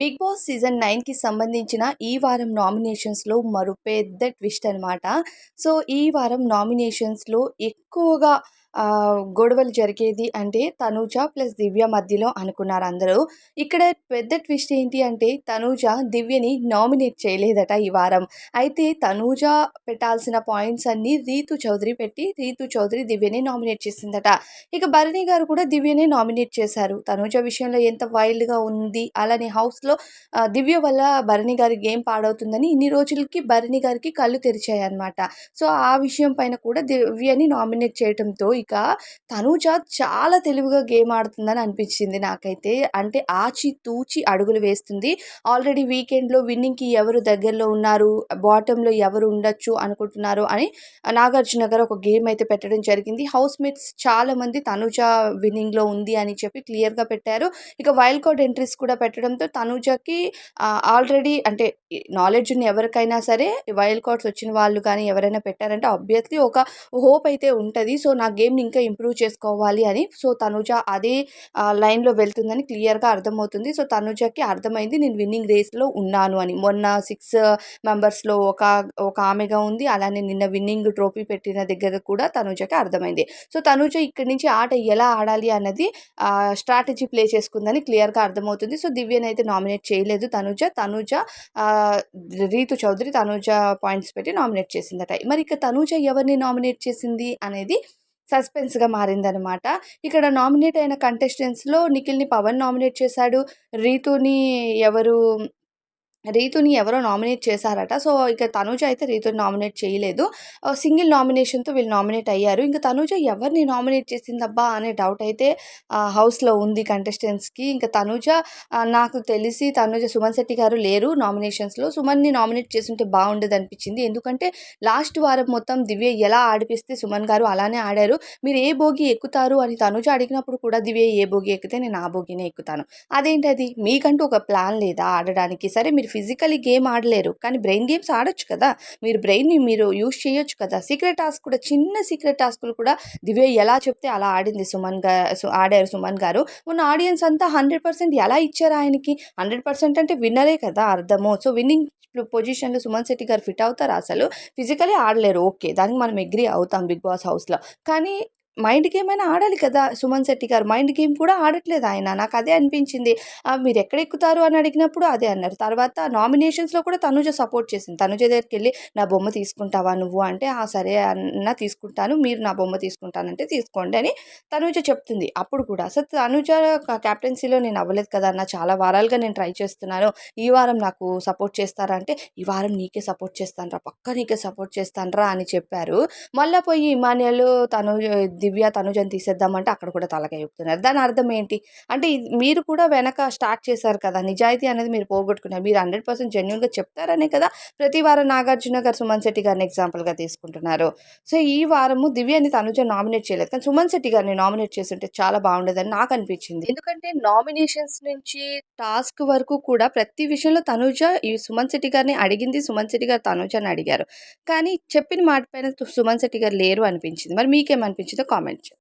Big boss season నైన్కి సంబంధించిన ఈ వారం నామినేషన్స్లో మరో పెద్ద ట్విస్ట్ అనమాట సో ఈ వారం నామినేషన్స్లో ఎక్కువగా గొడవలు జరిగేది అంటే తనూజ ప్లస్ దివ్య మధ్యలో అనుకున్నారు అందరూ. ఇక్కడ పెద్ద ట్విస్ట్ ఏంటి అంటే తనూజ దివ్యని నామినేట్ చేయలేదట ఈ వారం. అయితే తనూజ పెట్టాల్సిన పాయింట్స్ అన్నీ రీతు చౌదరి పెట్టి రీతు చౌదరి దివ్యని నామినేట్ చేసిందట. ఇక భరణి గారు కూడా దివ్యనే నామినేట్ చేశారు. తనూజ విషయంలో ఎంత వైల్డ్గా ఉంది అలానే హౌస్లో దివ్య వల్ల భరణి గారి గేమ్ పాడవుతుందని ఇన్ని రోజులకి భరణి గారికి కళ్ళు తెరిచాయి అనమాట సో ఆ విషయం పైన కూడా దివ్యని నామినేట్ చేయడంతో ఇక తనూజ చాలా తెలివిగా గేమ్ ఆడుతుందని అనిపించింది నాకైతే. అంటే ఆచి తూచి అడుగులు వేస్తుంది. ఆల్రెడీ వీకెండ్లో విన్నింగ్కి ఎవరు దగ్గరలో ఉన్నారు బాటంలో ఎవరు ఉండొచ్చు అనుకుంటున్నారు అని నాగార్జున గారు ఒక గేమ్ అయితే పెట్టడం జరిగింది. హౌస్ మేట్స్ చాలా మంది విన్నింగ్లో ఉంది అని చెప్పి క్లియర్గా పెట్టారు. ఇక వైల్డ్ కార్డ్ ఎంట్రీస్ కూడా పెట్టడంతో తనూజకి ఆల్రెడీ అంటే నాలెడ్జ్ ఉన్న ఎవరికైనా సరే వైల్డ్ కార్డ్స్ వచ్చిన వాళ్ళు కానీ ఎవరైనా పెట్టారంటే ఆబ్వియస్లీ ఒక హోప్ అయితే ఉంటుంది. సో నా గేమ్ని ఇంకా ఇంప్రూవ్ చేసుకోవాలి అని. సో తనుజ అదే లైన్లో వెళ్తుందని క్లియర్గా అర్థమవుతుంది. సో తనుజకి అర్థమైంది నేను విన్నింగ్ రేస్లో ఉన్నాను అని. మొన్న సిక్స్ మెంబర్స్లో ఒక ఒక ఆమెగా ఉంది. అలానే నిన్న విన్నింగ్ ట్రోఫీ పెట్టిన దగ్గర కూడా తనుజకి అర్థమైంది. సో తనుజ ఇక్కడి నుంచి ఆట ఎలా ఆడాలి అన్నది స్ట్రాటజీ ప్లే చేసుకుందని క్లియర్గా అర్థమవుతుంది. సో దివ్యని అయితే నామినేట్ చేయలేదు తనుజ. తనుజ రీతు చౌదరి తనుజ పాయింట్స్ పెట్టి నామినేట్ చేసిందట. మరి ఇక తనుజ ఎవరిని నామినేట్ చేసింది అనేది సస్పెన్స్గా మారిందనమాట ఇక్కడ నామినేట్ అయిన కంటెస్టెంట్స్లో నిఖిల్ని పవన్ నామినేట్ చేశాడు. రీతూని ఎవరు రీతుని ఎవరో నామినేట్ చేశారట. సో ఇక తనుజ అయితే రీతుని నామినేట్ చేయలేదు. సింగిల్ నామినేషన్తో వీళ్ళు నామినేట్ అయ్యారు. ఇంకా తనుజ ఎవరిని నామినేట్ చేసిందబ్బా అనే డౌట్ అయితే హౌస్లో ఉంది కంటెస్టెంట్స్కి. ఇంకా తనుజ నాకు తెలిసి తనుజ సుమన్ శెట్టి గారు లేరు నామినేషన్స్లో. సుమన్ని నామినేట్ చేస్తుంటే బాగుండేది అనిపించింది. ఎందుకంటే లాస్ట్ వారం మొత్తం దివ్య ఎలా ఆడిపిస్తే సుమన్ గారు అలానే ఆడారు. మీరు ఏ భోగి ఎక్కుతారు అని తనుజ అడిగినప్పుడు కూడా దివ్య ఏ భోగి ఎక్కితే నేను ఆ భోగినే ఎక్కుతాను. అదేంటి అది మీకంటూ ఒక ప్లాన్ లేదా ఆడడానికి? సరే మీరు ఫిజికలీ గేమ్ ఆడలేరు. కానీ బ్రెయిన్ గేమ్స్ ఆడొచ్చు కదా. మీరు బ్రెయిన్ని మీరు యూస్ చేయొచ్చు కదా. సీక్రెట్ టాస్క్ కూడా చిన్న సీక్రెట్ టాస్క్లు కూడా దివ్య ఎలా చెప్తే అలా ఆడింది సుమన్గా ఆడారు సుమన్ గారు. ఉన్న ఆడియన్స్ అంతా హండ్రెడ్ పర్సెంట్ ఎలా ఇచ్చారు ఆయనకి? హండ్రెడ్ పర్సెంట్ అంటే విన్నరే కదా అర్థము. సో విన్నింగ్ పొజిషన్లో సుమన్ శెట్టి గారు ఫిట్ అవుతారు అసలు? ఫిజికలీ ఆడలేరు. ఓకే. దానికి మనం అగ్రి అవుతాం బిగ్ బాస్ హౌస్లో. కానీ మైండ్ గేమ్ అయినా ఆడాలి కదా? సుమన్ శెట్టి గారు. మైండ్ గేమ్ కూడా ఆడట్లేదు ఆయన. నాకు అదే అనిపించింది. మీరు ఎక్కడ ఎక్కుతారు అని అడిగినప్పుడు అదే అన్నారు. తర్వాత నామినేషన్స్లో కూడా తనుజ సపోర్ట్ చేసింది. తనుజ దగ్గరికి వెళ్ళి నా బొమ్మ తీసుకుంటావా నువ్వు? అంటే ఆ సరే అన్న తీసుకుంటాను. మీరు నా బొమ్మ తీసుకుంటానంటే తీసుకోండి అని తనుజ చెప్తుంది. అప్పుడు కూడా అసలు తనుజ క్యాప్టెన్సీలో నేను అవ్వలేదు కదా అన్న చాలా వారాలుగా నేను ట్రై చేస్తున్నాను. ఈ వారం నాకు సపోర్ట్ చేస్తారా? అంటే ఈ వారం నీకే సపోర్ట్ చేస్తానరా. పక్క నీకే సపోర్ట్ చేస్తానరా అని చెప్పారు. మళ్ళీ పోయి ఇమానియల్ తను దివ్య తనుజని తీసేద్దామంటే అక్కడ కూడా తలకాయ చెప్తున్నారు దాని అర్థం ఏంటి? అంటే మీరు కూడా వెనక స్టార్ట్ చేశారు కదా నిజాయితీ అనేది మీరు పోగొట్టుకున్నారు. మీరు హండ్రెడ్ పర్సెంట్ జెన్యున్గా చెప్తారనే కదా ప్రతి వారం నాగార్జున గారు సుమన్ శెట్టి గారిని ఎగ్జాంపుల్గా తీసుకుంటున్నారు. సో ఈ వారము దివ్యని తనుజ నామినేట్ చేయలేదు. కానీ సుమన్ శెట్టి గారిని నామినేట్ చేస్తుంటే చాలా బాగుండేదని నాకు అనిపించింది. ఎందుకంటే నామినేషన్స్ నుంచి టాస్క్ వరకు కూడా ప్రతి విషయంలో తనుజ ఈ సుమన్ శెట్టి గారిని అడిగింది సుమన్ శెట్టి గారు తనుజని అడిగారు. కానీ చెప్పిన మాట పైన సుమన్ శెట్టి గారు లేరు అనిపించింది. మరి మీకేమనిపించిందో కామెంట్ చేయండి